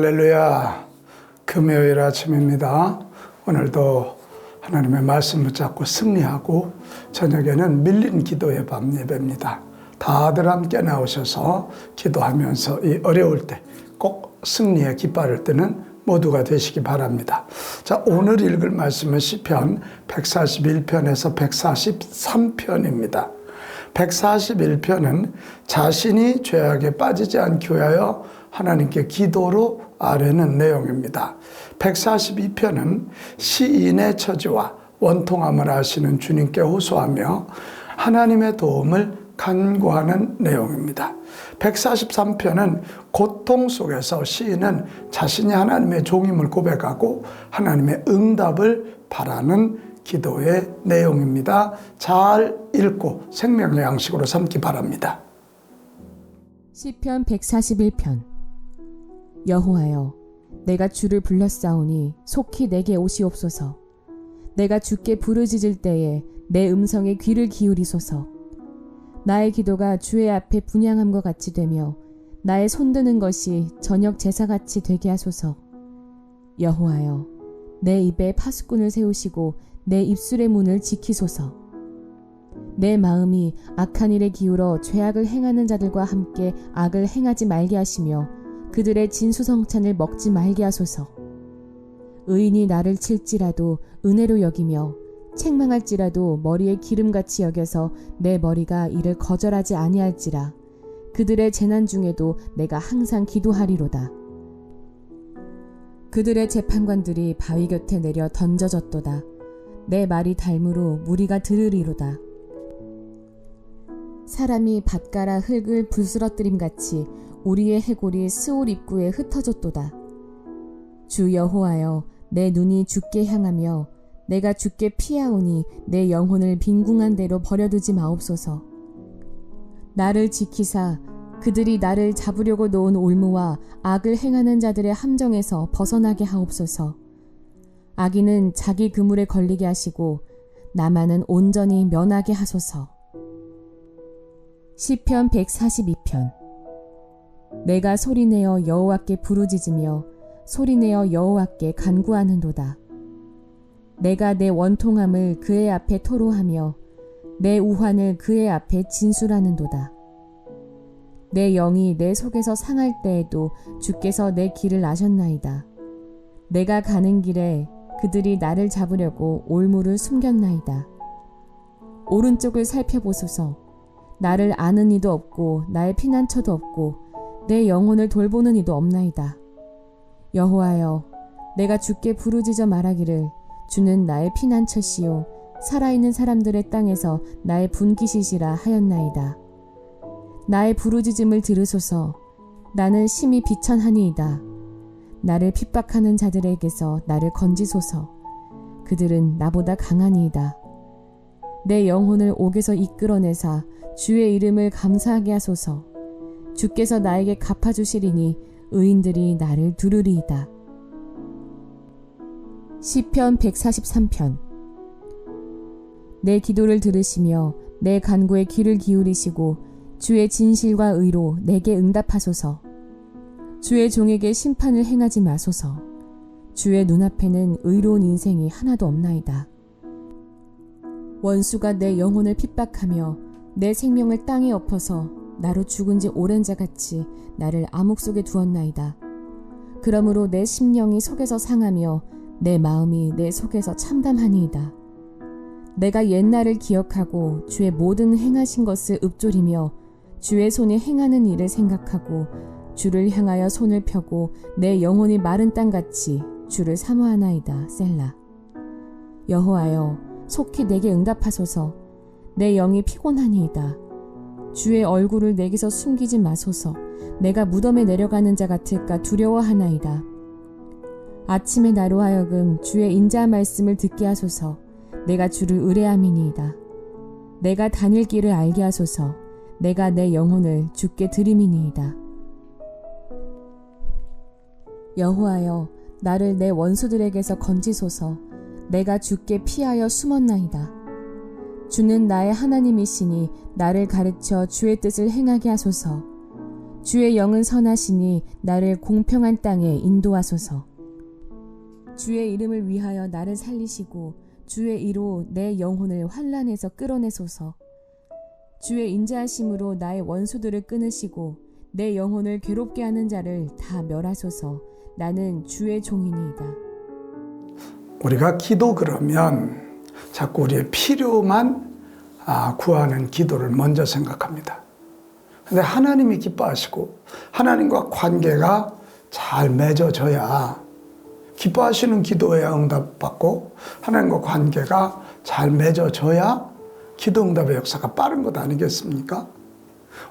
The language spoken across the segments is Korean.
할렐루야. 금요일 아침입니다. 오늘도 하나님의 말씀 붙잡고 승리하고 저녁에는 밀린 기도의 밤 예배입니다. 다들 함께 나오셔서 기도하면서 이 어려울 때 꼭 승리의 깃발을 뜨는 모두가 되시기 바랍니다. 자, 오늘 읽을 말씀은 시편 141편에서 143편입니다. 141편은 자신이 죄악에 빠지지 않기 위하여 하나님께 기도로 아뢰는 내용입니다. 142편은 시인의 처지와 원통함을 아시는 주님께 호소하며 하나님의 도움을 간구하는 내용입니다. 143편은 고통 속에서 시인은 자신이 하나님의 종임을 고백하고 하나님의 응답을 바라는 기도의 내용입니다. 잘 읽고 생명의 양식으로 삼기 바랍니다. 시편 141편 여호와여 내가 주를 불렀사오니 속히 내게 오시옵소서. 내가 주께 부르짖을 때에 내 음성에 귀를 기울이소서. 나의 기도가 주의 앞에 분양함과 같이 되며 나의 손드는 것이 저녁 제사같이 되게 하소서. 여호와여 내 입에 파수꾼을 세우시고 내 입술의 문을 지키소서. 내 마음이 악한 일에 기울어 죄악을 행하는 자들과 함께 악을 행하지 말게 하시며 그들의 진수성찬을 먹지 말게 하소서. 의인이 나를 칠지라도 은혜로 여기며 책망할지라도 머리에 기름같이 여겨서 내 머리가 이를 거절하지 아니할지라. 그들의 재난 중에도 내가 항상 기도하리로다. 그들의 재판관들이 바위 곁에 내려 던져졌도다. 내 말이 닮으로 무리가 들으리로다. 사람이 밭가라 흙을 부스러뜨림 같이 우리의 해골이 스올 입구에 흩어졌도다. 주 여호와여 내 눈이 주께 향하며 내가 주께 피하오니 내 영혼을 빈궁한 대로 버려두지 마옵소서. 나를 지키사 그들이 나를 잡으려고 놓은 올무와 악을 행하는 자들의 함정에서 벗어나게 하옵소서. 악인은 자기 그물에 걸리게 하시고 나만은 온전히 면하게 하소서. 시편 142편 내가 소리내어 여호와께 부르짖으며 소리내어 여호와께 간구하는도다. 내가 내 원통함을 그의 앞에 토로하며 내 우환을 그의 앞에 진술하는도다. 내 영이 내 속에서 상할 때에도 주께서 내 길을 아셨나이다. 내가 가는 길에 그들이 나를 잡으려고 올무를 숨겼나이다. 오른쪽을 살펴보소서. 나를 아는 이도 없고 나의 피난처도 없고 내 영혼을 돌보는 이도 없나이다. 여호와여, 내가 주께 부르짖어 말하기를 주는 나의 피난처시요 살아있는 사람들의 땅에서 나의 분기시시라 하였나이다. 나의 부르짖음을 들으소서. 나는 심히 비천하니이다. 나를 핍박하는 자들에게서 나를 건지소서. 그들은 나보다 강하니이다. 내 영혼을 옥에서 이끌어내사 주의 이름을 감사하게 하소서. 주께서 나에게 갚아주시리니 의인들이 나를 두르리이다. 시편 143편 내 기도를 들으시며 내 간구에 귀를 기울이시고 주의 진실과 의로 내게 응답하소서. 주의 종에게 심판을 행하지 마소서. 주의 눈앞에는 의로운 인생이 하나도 없나이다. 원수가 내 영혼을 핍박하며 내 생명을 땅에 엎어서 나로 죽은 지 오랜 자 같이 나를 암흑 속에 두었나이다. 그러므로 내 심령이 속에서 상하며 내 마음이 내 속에서 참담하니이다. 내가 옛날을 기억하고 주의 모든 행하신 것을 읊조리며 주의 손이 행하는 일을 생각하고 주를 향하여 손을 펴고 내 영혼이 마른 땅같이 주를 사모하나이다. 셀라. 여호와여 속히 내게 응답하소서. 내 영이 피곤하니이다. 주의 얼굴을 내게서 숨기지 마소서. 내가 무덤에 내려가는 자 같을까 두려워하나이다. 아침에 나로 하여금 주의 인자 말씀을 듣게 하소서. 내가 주를 의뢰함이니이다. 내가 다닐 길을 알게 하소서. 내가 내 영혼을 주께 드림이니이다. 여호와여, 나를 내 원수들에게서 건지소서. 내가 주께 피하여 숨었나이다. 주는 나의 하나님이시니 나를 가르쳐 주의 뜻을 행하게 하소서. 주의 영은 선하시니 나를 공평한 땅에 인도하소서. 주의 이름을 위하여 나를 살리시고 주의 이로 내 영혼을 환란에서 끌어내소서. 주의 인자하심으로 나의 원수들을 끊으시고 내 영혼을 괴롭게 하는 자를 다 멸하소서. 나는 주의 종이니이다. 우리가 기도 그러면 자꾸 우리의 필요만 아, 구하는 기도를 먼저 생각합니다. 근데 하나님이 기뻐하시고 하나님과 관계가 잘 맺어져야 기뻐하시는 기도에 응답받고 하나님과 관계가 잘 맺어져야 기도 응답의 역사가 빠른 것 아니겠습니까?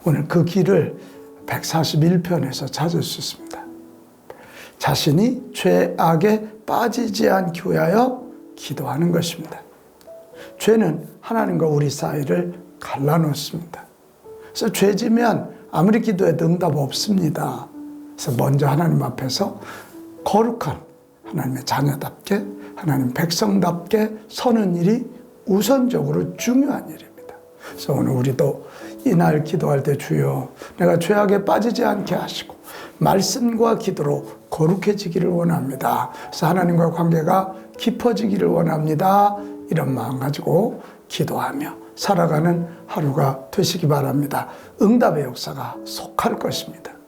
오늘 그 길을 141편에서 찾을 수 있습니다. 자신이 죄악에 빠지지 않기 위하여 기도하는 것입니다. 죄는 하나님과 우리 사이를 갈라놓습니다. 그래서 죄지면 아무리 기도해도 응답 없습니다. 그래서 먼저 하나님 앞에서 거룩한 하나님의 자녀답게 하나님 백성답게 서는 일이 우선적으로 중요한 일입니다. 그래서 오늘 우리도 이날 기도할 때 주여 내가 죄악에 빠지지 않게 하시고 말씀과 기도로 거룩해지기를 원합니다. 그래서 하나님과 관계가 깊어지기를 원합니다. 이런 마음 가지고 기도하며 살아가는 하루가 되시기 바랍니다. 응답의 역사가 속할 것입니다.